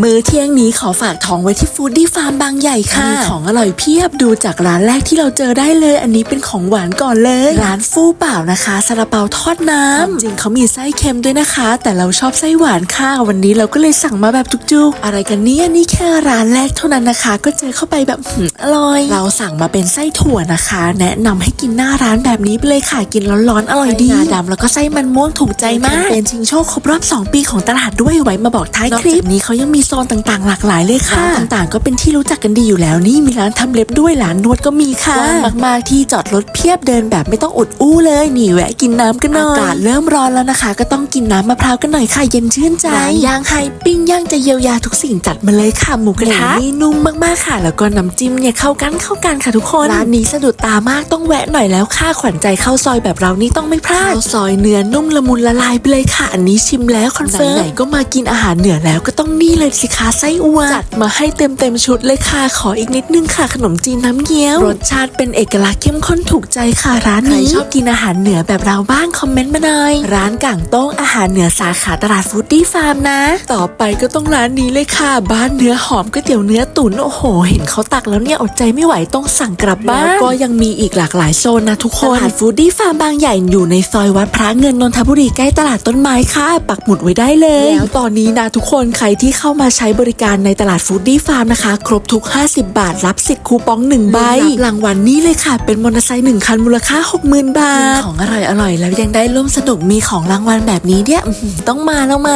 มื้อเที่ยงนี้ขอฝากท้องไว้ที่ฟู้ดดี้ฟาร์มบางใหญ่ค่ะ มีของอร่อยเพียบดูจากร้านแรกที่เราเจอได้เลย อันนี้เป็นของหวานก่อนเลย ร้านฟู่เปล่านะคะซาลาเปาทอดน้ำจริงเขามีไส้เค็มด้วยนะคะ แต่เราชอบไส้หวานค่ะ วันนี้เราก็เลยสั่งมาแบบจุกๆ อะไรกันเนี่ยนี่แค่ร้านแรกเท่านั้นนะคะ ก็เจอเข้าไปแบบหืมอร่อย เราสั่งมาเป็นไส้ถั่วนะคะ แนะนำให้กินหน้าร้านแบบนี้ไปเลยค่ะกินร้อนๆอร่อยดีงาดำแล้วก็ไส้มันม่วงถูกใจมากเป็นชิงโชคครบรอบ 2 ปีของตลาดด้วยไว้มาบอกท้ายคลิปนี้เขายังมีโซนต่างๆ หลากหลายเลยค่ะร้านต่างๆ ก็เป็นที่รู้จักกันดีอยู่แล้วนี่มีร้านทำเล็บด้วยร้านนวดก็มีค่ะว่างมากๆที่จอดรถเพียบเดินแบบไม่ต้องอุดอู้เลยนี่แวะกินน้ำกันหน่อยอากาศเริ่มร้อนแล้วนะคะ ก็ต้องกินน้ำมะพร้าวกันหน่อยค่ะเย็นชื่นใจร้านย่างไฮปิ้งย่างจะเยียวยาทุกสิ่งจัดมาเลยค่ะหมูกระทะนี่นุ่มมากๆค่ะ แล้วก็น้ำจิ้มเนี่ยเข้ากันเข้ากันค่ะทุกคนร้านนี้สะดุดตามากต้องแวะหน่อยแล้วค่ะขวัญใจข้าวซอยแบบเรานี่ต้องไม่พลาดข้าวซอยเนื้อนุ่มละมุนละลายไปเลยค่ะ อันนี้ชิมแล้วคอนเฟิร์มไหนๆก็มากินอาหารเหนือแล้วก็ต้องนี่เลยสิคะไส้อั่วจัดมาให้เต็มเต็มๆชุดเลยค่ะ ขออีกนิดนึงค่ะ ขนมจีนน้ำเงี้ยว รสชาติเป็นเอกลักษณ์เข้มข้นถูกใจค่ะร้านนี้ ใครชอบกินอาหารเหนือแบบเราบ้างคอมเมนต์มาหน่อย ร้านก่างโต้งอาหารเหนือสาขาตลาดฟู้ดดี้ฟาร์มนะ ต่อไปก็ต้องร้านนี้เลยค่ะ บ้านเนื้อหอมก๋วยเตี๋ยวเนื้อตุ๋นโอ้โห เห็นเขาตักแล้วเนี่ยอดใจไม่ไหวต้องสั่งกลับบ้านแล้วก็ยังมีอีกหลากหลายโซนนะทุกคนตลาดฟู้ดดี้ฟาร์มบางใหญ่อยู่ในซอยวัดพระเงินนนทบุรีใกล้ตลาดต้นไม้ค่ะ ปักหมุดไว้ได้เลย แล้วตอนนี้นะทุกคนใครที่เข้ามาาใช้บริการในตลาดฟู้ดดี้ฟาร์มนะคะ ครบทุก 50 บาท รับสิทธิ์คูปอง1ใบรับรางวัลนี้เลยค่ะ เป็นมอเตอร์ไซค์หนึ่งคันมูลค่า 60,000 บาท ของอร่อยอร่อยแล้วยังได้ร่วมสนุกมีของรางวัลแบบนี้เนี่ยต้องมาแล้วไหม